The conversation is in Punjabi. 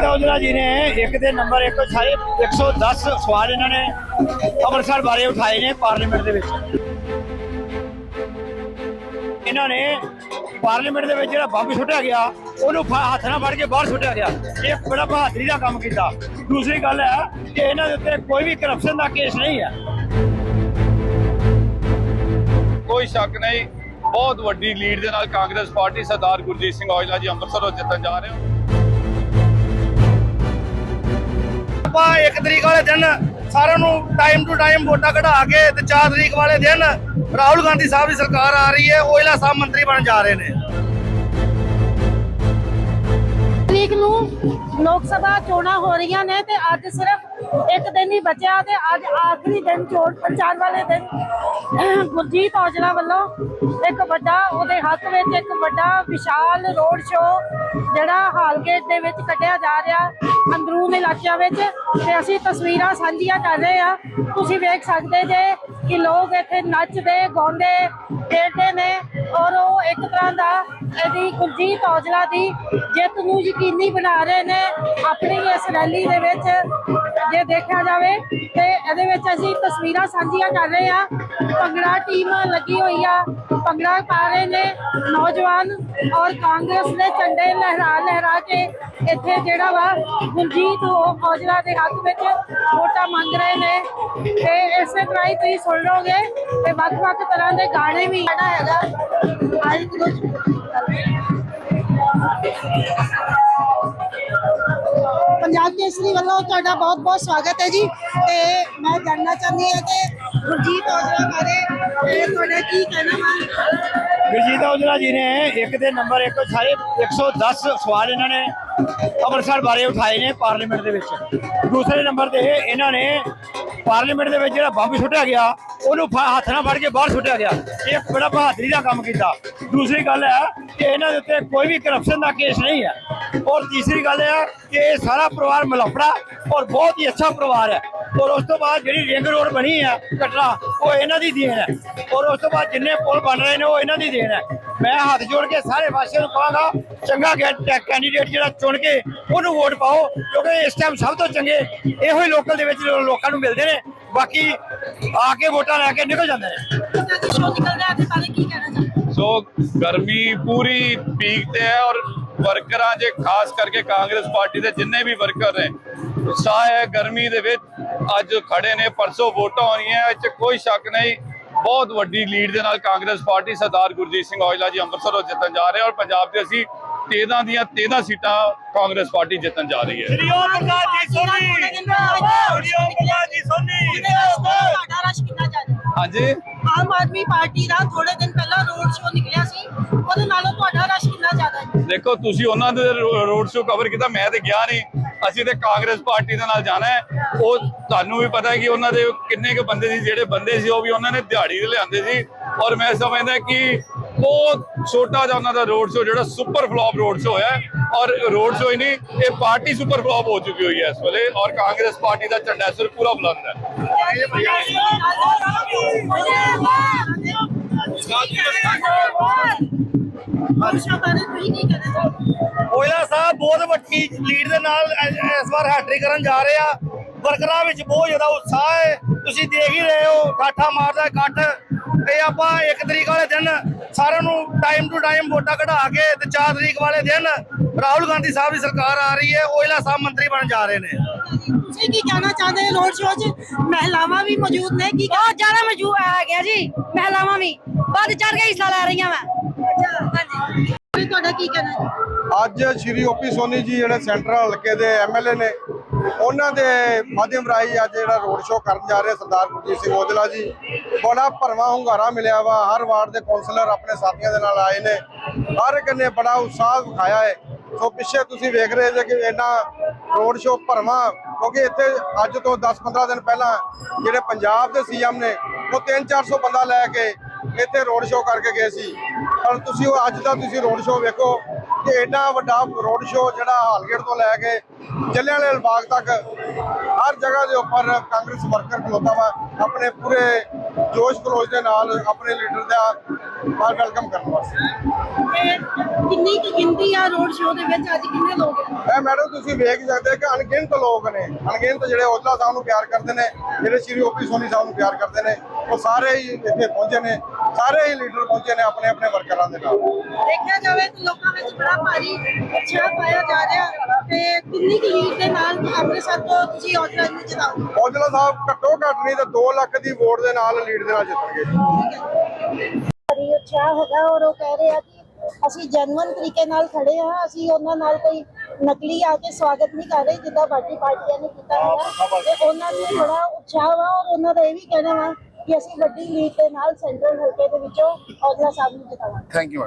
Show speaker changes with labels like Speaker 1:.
Speaker 1: ਗੁਰਜੀਤ ਔਜਲਾ ਜੀ ਨੇ। ਇੱਕ ਦੇ ਨੰਬਰ ਇੱਕ ਸਾਰੇ 110 ਸਵਾਲ ਇਹਨਾਂ ਨੇ ਅੰਮ੍ਰਿਤਸਰ ਬਾਰੇ ਉਠਾਏ ਨੇ ਪਾਰਲੀਮੈਂਟ ਦੇ ਵਿੱਚ। ਇਹਨਾਂ ਨੇ ਪਾਰਲੀਮੈਂਟ ਦੇ ਵਿੱਚ ਜਿਹੜਾ ਬੰਬ ਸੁੱਟਿਆ ਗਿਆ, ਉਹਨੂੰ ਹੱਥ ਨਾਲ ਫੜ ਕੇ ਬਾਹਰ ਸੁੱਟਿਆ ਗਿਆ। ਇਹ ਬੜਾ ਬਹਾਦਰੀ ਦਾ ਕੰਮ ਕੀਤਾ। ਦੂਸਰੀ ਗੱਲ ਹੈ ਕਿ ਇਹਨਾਂ ਦੇ ਉੱਤੇ ਕੋਈ ਵੀ ਕਰਪਸ਼ਨ ਦਾ ਕੇਸ ਨਹੀਂ ਹੈ।
Speaker 2: ਕੋਈ ਸ਼ੱਕ ਨਹੀਂ, ਬਹੁਤ ਵੱਡੀ ਲੀਡ ਦੇ ਨਾਲ ਕਾਂਗਰਸ ਪਾਰਟੀ ਸਰਦਾਰ ਗੁਰਜੀਤ ਸਿੰਘ ਔਜਲਾ ਜੀ ਅੰਮ੍ਰਿਤਸਰੋਂ ਜਿੱਤਣ ਜਾ ਰਹੇ ਹੋ।
Speaker 3: ਆਪਾਂ ਇੱਕ ਤਰੀਕ ਵਾਲੇ ਦਿਨ ਸਾਰਿਆਂ ਨੂੰ ਟਾਈਮ ਟੂ ਟਾਈਮ ਵੋਟਾਂ ਕਢਾ ਕੇ ਤੇ 4 ਤਰੀਕ ਵਾਲੇ ਦਿਨ ਰਾਹੁਲ ਗਾਂਧੀ ਸਾਹਿਬ ਦੀ ਸਰਕਾਰ ਆ ਰਹੀ ਹੈ ਓਇਲਾ ਸਾਹਿਬ ਮੰਤਰੀ ਬਣ ਜਾ ਰਹੇ ਨੇ।
Speaker 4: ਤਰੀਕ ਨੂੰ ਲੋਕ ਸਭਾ ਚੋਣਾਂ ਹੋ ਰਹੀਆਂ ਨੇ ਤੇ ਅੱਜ ਸਿਰਫ ਇੱਕ ਦਿਨ ਹੀ ਬਚਿਆ ਤੇ ਅੱਜ ਆਖਰੀ ਦਿਨ ਚੋਣ ਪ੍ਰਚਾਰ ਵਾਲੇ ਦਿਨ। ਗੁਰਜੀਤ ਔਜਲਾ ਵੱਲੋਂ ਇੱਕ ਵੱਡਾ, ਉਹਦੇ ਹੱਕ ਵਿੱਚ ਇੱਕ ਵੱਡਾ ਵਿਸ਼ਾਲ ਰੋਡ ਸ਼ੋ ਜਿਹੜਾ ਹਾਲਗੇਟ ਦੇ ਵਿੱਚ ਕੱਢਿਆ ਜਾ ਰਿਹਾ। ਅੰਦਰੂਨ ਇਲਾਕਿਆਂ ਵਿੱਚ ਤੇ ਅਸੀਂ ਤਸਵੀਰਾਂ ਸਾਂਝੀਆਂ ਕਰ ਰਹੇ ਆ ਤੁਸੀਂ ਵੇਖ ਸਕਦੇ ਜੇ ਕਿ ਲੋਕ ਇੱਥੇ ਨੱਚਦੇ, ਗਾਉਂਦੇ, ਖੇਡਦੇ ਨੇ ਔਰ ਉਹ ਇੱਕ ਤਰ੍ਹਾਂ ਦਾ ਇਹਦੀ ਕੁਲਜੀਤ ਔਜਲਾ ਦੀ ਜਿੱਤ ਨੂੰ ਯਕੀਨੀ ਬਣਾ ਰਹੇ ਨੇ ਆਪਣੀ ਇਸ ਰੈਲੀ ਦੇ ਵਿੱਚ। ਜੇ ਦੇਖਿਆ ਜਾਵੇ ਤੇ ਇਹਦੇ ਵਿੱਚ ਅਸੀਂ ਤਸਵੀਰਾਂ ਸਾਂਝੀਆਂ ਕਰ ਰਹੇ ਆ ਭੰਗੜਾ ਟੀਮ ਲੱਗੀ ਹੋਈ ਆ। ਭੰਗੜਾ ਪਾ ਰਹੇ ਨੇ ਨੌਜਵਾਨ ਔਰ ਕਾਂਗਰਸ ਦੇ ਝੰਡੇ ਲਹਿਰਾ ਲਹਿਰਾ ਕੇ ਇੱਥੇ ਜਿਹੜਾ ਵਾ ਗੁਰਜੀਤ ਔ- ਔਜਲਾ ਦੇ ਹੱਕ ਵਿੱਚ ਵੋਟਾਂ ਮੰਗ ਰਹੇ ਨੇ। ਤੇ ਇਸੇ ਤਰ੍ਹਾਂ ਹੀ ਤੁਸੀਂ ਸੁਣ ਲਓਗੇ ਤੇ ਵੱਖ-ਵੱਖ ਤਰ੍ਹਾਂ ਦੇ ਗਾਣੇ ਵੀ ਜਿਹੜਾ ਹੈਗਾ। ਅੱਜ ਕੁਝ ਪੰਜਾਬ ਕੇਸਰੀ ਵੱਲੋਂ ਤੁਹਾਡਾ ਬਹੁਤ-ਬਹੁਤ ਸਵਾਗਤ ਹੈ ਜੀ ਤੇ ਮੈਂ ਜਾਣਨਾ ਚਾਹੁੰਦੀ ਹਾਂ ਕਿ ਗੁਰਜੀਤ ਔਜਲਾ ਬਾਰੇ ਤੁਹਾਡਾ ਕੀ ਕਹਿਣਾ ਵਾ?
Speaker 1: ਗੁਰਜੀਤ ਔਜਲਾ ਜੀ ਨੇ ਇੱਕ ਦੇ ਨੰਬਰ ਇੱਕ ਸਾਰੇ 110 ਸਵਾਲ ਇਹਨਾਂ ਨੇ ਅੰਮ੍ਰਿਤਸਰ ਬਾਰੇ ਉਠਾਏ ਨੇ ਪਾਰਲੀਮੈਂਟ ਦੇ ਵਿੱਚ। ਦੂਸਰੇ ਨੰਬਰ ਤੇ ਇਹਨਾਂ ਨੇ ਪਾਰਲੀਮੈਂਟ ਦੇ ਵਿੱਚ ਜਿਹੜਾ ਬੰਬ ਸੁੱਟਿਆ ਗਿਆ, ਉਹਨੂੰ ਹੱਥ ਨਾਲ ਫੜ ਕੇ ਬਾਹਰ ਸੁੱਟਿਆ ਗਿਆ। ਇਹ ਬੜਾ ਬਹਾਦਰੀ ਦਾ ਕੰਮ ਕੀਤਾ। ਦੂਸਰੀ ਗੱਲ ਹੈ ਕਿ ਇਹਨਾਂ ਦੇ ਉੱਤੇ ਕੋਈ ਵੀ ਕਰਪਸ਼ਨ ਦਾ ਕੇਸ ਨਹੀਂ ਹੈ। ਔਰ ਤੀਸਰੀ ਗੱਲ ਹੈ ਕਿ ਇਹ ਸਾਰਾ ਪਰਿਵਾਰ ਮਲਫੜਾ ਔਰ ਬਹੁਤ ਹੀ ਅੱਛਾ ਪਰਿਵਾਰ ਹੈ ਔਰ ਉਸ ਤੋਂ ਬਾਅਦ ਜਿਹੜੀ ਰਿੰਗ ਰੋਡ ਬਣੀ ਹੈ ਕਟਰਾ ਉਹ ਇਹਨਾਂ ਦੀ ਦੇਣ ਹੈ ਔਰ ਉਸ ਤੋਂ ਬਾਅਦ ਜਿੰਨੇ ਪੁਲ ਬਣ ਰਹੇ ਨੇ ਉਹ ਇਹਨਾਂ ਦੀ ਦੇਣ ਹੈ ਮੈਂ ਹੱਥ ਜੋੜ ਕੇ ਸਾਰੇ ਵਾਸੀਆਂ ਨੂੰ ਕਹਾਂਗਾ ਚੰਗਾ ਕੈਂਡੀਡੇਟ ਜਿਹੜਾ ਚੁਣ ਕੇ ਉਹਨੂੰ ਵੋਟ ਪਾਓ ਕਿਉਂਕਿ ਇਸ ਟਾਈਮ ਸਭ ਤੋਂ ਚੰਗੇ ਇਹੋ ਹੀ ਲੋਕਲ ਦੇ ਵਿੱਚ ਲੋਕਾਂ ਨੂੰ ਮਿਲਦੇ ਨੇ ਬਾਕੀ ਆ ਕੇ ਵੋਟਾਂ ਲੈ ਕੇ ਨਿਕਲ ਜਾਂਦੇ ਨੇ
Speaker 2: ਸੋ ਗਰਮੀ ਪੂਰੀ ਪੀਕ ਤੇ ਹੈ ਔਰ ਵਰਕਰਾਂ ਜੇ ਖਾਸ ਕਰਕੇ ਕਾਂਗਰਸ ਪਾਰਟੀ ਦੇ ਜਿੰਨੇ ਵੀ ਵਰਕਰ ਨੇ ਉਤਸ਼ਾਹ ਹੈ ਗਰਮੀ ਦੇ ਵਿੱਚ ਅੱਜ ਖੜੇ ਨੇ ਪਰਸੋਂ ਵੋਟਾਂ ਹੋਣੀਆਂ ਇਹ 'ਚ ਕੋਈ ਸ਼ੱਕ ਨਹੀਂ ਬਹੁਤ ਵੱਡੀ ਲੀਡ ਦੇ ਨਾਲ ਕਾਂਗਰਸ ਪਾਰਟੀ ਸਰਦਾਰ ਗੁਰਜੀਤ ਸਿੰਘ ਔਜਲਾ ਜੀ ਅੰਮ੍ਰਿਤਸਰੋਂ ਜਿੱਤਣ ਜਾ ਰਹੇ ਔਰ ਪੰਜਾਬ ਦੇ ਅਸੀਂ 13 ਦੀਆਂ 13 ਸੀਟਾਂ ਕਾਂਗਰਸ ਪਾਰਟੀ ਜਿੱਤਣ ਜਾ ਰਹੀ ਹੈ।
Speaker 4: ਤੁਹਾਡਾ ਰਸ਼ ਕਿੰਨਾ ਜ਼ਿਆਦਾ
Speaker 2: ਹਾਂਜੀ।
Speaker 4: ਆਮ ਆਦਮੀ ਪਾਰਟੀ ਦਾ ਥੋੜੇ ਦਿਨ ਪਹਿਲਾਂ ਰੋਡ ਸ਼ੋਅ ਨਿਕਲਿਆ ਸੀ ਉਹਦੇ ਨਾਲੋਂ ਤੁਹਾਡਾ
Speaker 2: ਦੇਖੋ, ਤੁਸੀਂ ਉਹਨਾਂ ਦੇ ਰੋਡ ਸ਼ੋ ਕਵਰ ਕੀਤਾ, ਮੈਂ ਤੇ ਗਿਆ ਨਹੀਂ। ਅਸੀਂ ਤੇ ਕਾਂਗਰਸ ਪਾਰਟੀ ਦੇ ਨਾਲ ਜਾਣਾ ਹੈ। ਉਹ ਤੁਹਾਨੂੰ ਵੀ ਪਤਾ ਹੈ ਕਿ ਉਹਨਾਂ ਦੇ ਕਿੰਨੇ ਕੁ ਬੰਦੇ ਸੀ, ਜਿਹੜੇ ਬੰਦੇ ਸੀ, ਉਹ ਵੀ ਉਹਨਾਂ ਨੇ ਦਿਹਾੜੀ ਦੇ ਲਿਆਂਦੇ ਸੀ। ਔਰ ਮੈਂ ਸਮਝਦਾ ਕਿ ਬਹੁਤ ਛੋਟਾ ਜਿਹਾ ਉਹਨਾਂ ਦਾ ਰੋਡ ਸ਼ੋ ਜਿਹੜਾ ਸੁਪਰ ਫਲॉप ਰੋਡ ਸ਼ੋ ਹੈ। ਔਰ ਰੋਡ ਸ਼ੋ ਹੀ ਨਹੀਂ, ਇਹ ਪਾਰਟੀ ਸੁਪਰ ਫਲॉप ਹੋ ਚੁੱਕੀ ਹੋਈ ਹੈ ਇਸ ਵੇਲੇ। ਔਰ ਕਾਂਗਰਸ ਪਾਰਟੀ ਦਾ ਝੰਡਾ ਇਸ ਪੂਰਾ ਬੁਲੰਦ ਹੈ।
Speaker 3: ਓਇਲਾ ਸਾਹਿਬ, ਬਹੁਤ ਵੱਡੀ ਲੀਡ ਦੇ ਨਾਲ ਇਸ ਵਾਰ ਹੈਟ੍ਰਿਕ ਕਰਨ ਜਾ ਰਹੇ ਆ। ਵਰਕਰਾਂ ਵਿੱਚ ਬਹੁਤ ਜ਼ਿਆਦਾ ਉਤਸ਼ਾਹ ਹੈ। ਤੁਸੀਂ ਦੇਖ ਹੀ ਰਹੇ ਹੋ, ਠਾਠਾ ਮਾਰਦਾ ਇਕੱਠ ਤੇ ਆਪਾਂ ਇੱਕ ਤਰੀਕ ਵਾਲੇ ਦਿਨ ਸਾਰਿਆਂ ਨੂੰ ਟਾਈਮ ਟੂ ਟਾਈਮ ਵੋਟਾਂ ਕਢਾ ਕੇ ਤੇ 4 ਤਰੀਕ ਵਾਲੇ ਦਿਨ ਰਾਹੁਲ ਗਾਂਧੀ ਸਾਹਿਬ ਦੀ ਸਰਕਾਰ ਆ ਰਹੀ ਹੈ ਓਇਲਾ ਸਾਹਿਬ ਮੰਤਰੀ ਬਣ ਜਾ ਰਹੇ ਨੇ।
Speaker 4: ਤੁਸੀਂ ਕੀ ਕਹਿਣਾ ਚਾਹੁੰਦੇ ਹੋ ਰੋਡ ਸ਼ੋਅ 'ਚ? ਮਹਿਲਾਵਾਂ ਵੀ ਮੌਜੂਦ ਨੇ ਕੀ
Speaker 5: ਬਹੁਤ ਜ਼ਿਆਦਾ ਮੌਜੂਦ ਆ ਗਿਆ ਜੀ ਮਹਿਲਾਵਾਂ ਵੀ। ਵੱਧ ਚੜ ਕੇ ਹਿੱਸਾ ਲੈ ਰਹੀਆਂ ਵਾ ਹਾਂਜੀ।
Speaker 4: ਤੁਹਾਡਾ ਕੀ ਕਹਿਣਾ
Speaker 6: ਅੱਜ ਸ਼੍ਰੀ ਓਪੀ ਸੋਨੀ ਜੀ ਜਿਹੜੇ ਸੈਂਟਰਲ ਹਲਕੇ ਦੇ ਐਮਐਲਏ ਨੇ ਉਹਨਾਂ ਦੇ ਮਾਧਿਅਮ ਰਾਹੀਂ ਅੱਜ ਜਿਹੜਾ ਰੋਡ ਸ਼ੋਅ ਕਰਨ ਜਾ ਰਹੇ ਸਰਦਾਰ ਗੁਰਜੀਤ ਸਿੰਘ ਔਜਲਾ ਜੀ, ਬੜਾ ਭਰਵਾਂ ਹੁੰਗਾਰਾ ਮਿਲਿਆ ਵਾ। ਹਰ ਵਾਰਡ ਦੇ ਕੌਂਸਲਰ ਆਪਣੇ ਸਾਥੀਆਂ ਦੇ ਨਾਲ ਆਏ ਨੇ। ਹਰ ਇੱਕ ਨੇ ਬੜਾ ਉਤਸ਼ਾਹ ਵਿਖਾਇਆ ਹੈ। ਸੋ ਪਿੱਛੇ ਤੁਸੀਂ ਵੇਖ ਰਹੇ ਜੇ ਕਿ ਇੰਨਾ ਰੋਡ ਸ਼ੋਅ ਭਰਵਾਂ, ਕਿਉਂਕਿ ਇੱਥੇ ਅੱਜ ਤੋਂ 10-15 ਦਿਨ ਪਹਿਲਾਂ ਜਿਹੜੇ ਪੰਜਾਬ ਦੇ ਸੀਐਮ ਨੇ, ਉਹ 3-400 ਬੰਦਾ ਲੈ ਕੇ ਇੱਥੇ ਰੋਡ ਸ਼ੋਅ ਕਰਕੇ ਗਏ ਸੀ। ਪਰ ਤੁਸੀਂ ਉਹ ਅੱਜ ਦਾ ਤੁਸੀਂ ਰੋਡ ਸ਼ੋਅ ਵੇਖੋ ਕਿ ਇੰਨਾ ਵੱਡਾ ਰੋਡ ਸ਼ੋਅ ਜਿਹੜਾ ਹਾਲਗੇਟ ਤੋਂ ਲੈ ਕੇ ਜਲਿਆਂਵਾਲੇ ਬਾਗ ਤੱਕ ਹਰ ਜਗ੍ਹਾ ਦੇ ਉੱਪਰ ਕਾਂਗਰਸ ਵਰਕਰ ਖਲੋਤਾ ਵਾ ਆਪਣੇ ਪੂਰੇ ਜੋਸ਼ ਖਰੋਸ਼ ਦੇ ਨਾਲ ਆਪਣੇ ਲੀਡਰ ਦਾ ਬਾਹਰ ਵੈਲਕਮ ਕਰਨ ਵਾਸਤੇ।
Speaker 4: ਕਿੰਨੀ ਕੁ ਗਿਣਤੀ ਆ ਰੋਡ ਸ਼ੋਅ ਦੇ ਵਿੱਚ? ਅੱਜ ਕਿੰਨੇ ਲੋਕ ਆ?
Speaker 6: ਇਹ ਮੈਡਮ ਤੁਸੀਂ ਵੇਖ ਸਕਦੇ ਕਿ ਅਣਗਿਣਤ ਲੋਕ ਨੇ। ਅਣਗਿਣਤ ਜਿਹੜੇ ਔਜਲਾ ਸਾਹਿਬ ਨੂੰ ਪਿਆਰ ਕਰਦੇ ਨੇ ਜਿਹੜੇ ਸ਼੍ਰੀ ਓਪੀ ਸੋਨੀ ਸਾਹਿਬ ਨੂੰ ਪਿਆਰ ਕਰਦੇ ਨੇ ਉਹ ਸਾਰੇ ਹੀ ਇੱਥੇ ਪਹੁੰਚੇ ਨੇ ਸਾਰੇ ਹੀ ਲੀਡਰ ਪਹੁੰਚੇ ਨੇ ਆਪਣੇ ਆਪਣੇ ਵਰਕਰਾਂ ਦੇ ਨਾਲ।
Speaker 4: ਦੇਖਿਆ ਜਾਵੇ ਤਾਂ ਲੋਕਾਂ ਵਿੱਚ ਬੜਾ ਭਾਰੀ ਉਤਸ਼ਾਹ ਪਾਇਆ ਜਾ ਰਿਹਾ ਤੇ ਕਿੰਨੀ ਕੁ ਲੀਡ ਦੇ ਨਾਲ ਅੰਮ੍ਰਿਤਸਰ ਤੋਂ ਤੁਸੀਂ ਔਜਲਾ ਨੂੰ ਜਿਤਾਓ?
Speaker 6: ਔਜਲਾ ਸਾਹਿਬ ਘੱਟੋ ਘੱਟ ਨਹੀਂ ਤਾਂ 2 ਲੱਖ ਦੀ ਵੋਟ ਦੇ ਨਾਲ ਲੀਡ ਦੇ ਨਾਲ ਜਿੱਤਣਗੇ
Speaker 4: ਭਾਰੀ ਉਤਸ਼ਾਹ ਹੈਗਾ ਔਰ ਉਹ ਕਹਿ ਰਹੇ ਆ ਕਿ ਅਸੀਂ ਜਨਮਨ ਤਰੀਕੇ ਨਾਲ ਖੜੇ ਆ ਅਸੀਂ ਉਹਨਾਂ ਨਾਲ ਕੋਈ ਨਕਲੀ ਆ ਕੇ ਸਵਾਗਤ ਨਹੀਂ ਕਰ ਰਹੇ ਜਿੱਦਾਂ ਬਾਕੀ ਪਾਰਟੀਆਂ ਨੇ ਕੀਤਾ ਹੈਗਾ। ਤੇ ਉਹਨਾਂ ਨੂੰ ਬੜਾ ਉਤਸ਼ਾਹ ਵਾ ਔਰ ਉਹਨਾਂ ਦਾ ਇਹ ਵੀ ਕਹਿਣਾ ਵਾ ਕਿ ਅਸੀਂ ਵੱਡੀ ਲੀਡ ਦੇ ਨਾਲ ਸੈਂਟਰਲ ਹਲਕੇ ਦੇ ਵਿੱਚੋਂ ਔਜਲਾ ਸਾਹਿਬ ਨੂੰ ਜਿਤਾਵਾਂਗੇ
Speaker 6: ਥੈਂਕ ਯੂ